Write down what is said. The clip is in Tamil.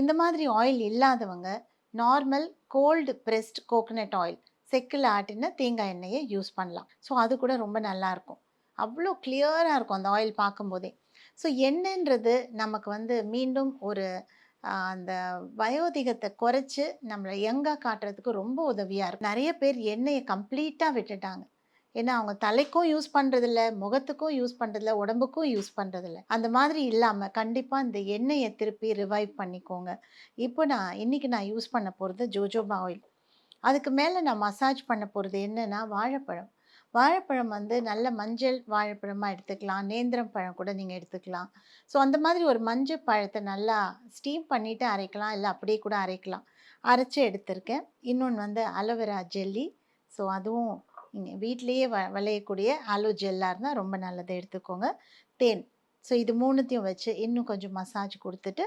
இந்த மாதிரி ஆயில் இல்லாதவங்க normal cold pressed coconut oil செக்கில் ஆட்டின தேங்காய் எண்ணெயை யூஸ் பண்ணலாம். ஸோ அது கூட ரொம்ப நல்லா இருக்கும். அவ்வளோ கிளியராக இருக்கும் அந்த ஆயில் பார்க்கும்போதே. ஸோ எண்ணெய்ன்றது நமக்கு வந்து மீண்டும் ஒரு அந்த வயோதிகத்தை குறைச்சி நம்மளை யங்காக காட்டுறதுக்கு ரொம்ப உதவியாக இருக்கும். நிறைய பேர் எண்ணெயை கம்ப்ளீட்டாக விட்டுட்டாங்க. ஏன்னா அவங்க தலைக்கும் யூஸ் பண்ணுறதில்ல முகத்துக்கும் யூஸ் பண்ணுறதில்ல உடம்புக்கும் யூஸ் பண்ணுறதில்ல அந்த மாதிரி இல்லாமல் கண்டிப்பாக இந்த எண்ணெயை திருப்பி ரிவைவ் பண்ணிக்கோங்க. இப்போ நான் இன்னைக்கு நான் யூஸ் பண்ண போகிறது ஜோஜோபா ஆயில் அதுக்கு மேலே நான் மசாஜ் பண்ண போகிறது என்னன்னா வாழைப்பழம். வாழைப்பழம் வந்து நல்ல மஞ்சள் வாழைப்பழமாக எடுத்துக்கலாம். நேந்திரம் பழம் கூட நீங்கள் எடுத்துக்கலாம். ஸோ அந்த மாதிரி ஒரு மஞ்சள் பழத்தை நல்லா ஸ்டீம் பண்ணிவிட்டு அரைக்கலாம். இல்லை அப்படியே கூட அரைக்கலாம். அரைச்சி எடுத்திருக்கேன். இன்னொன்று வந்து அலோவேரா ஜெல்லி ஸோ அதுவும் வீட்டிலேயே வ விளையக்கூடிய ஆலோ ஜெல்லாக இருந்தால் ரொம்ப நல்லதை எடுத்துக்கோங்க. தேன். ஸோ இது மூணுத்தையும் வச்சு இன்னும் கொஞ்சம் மசாஜ் கொடுத்துட்டு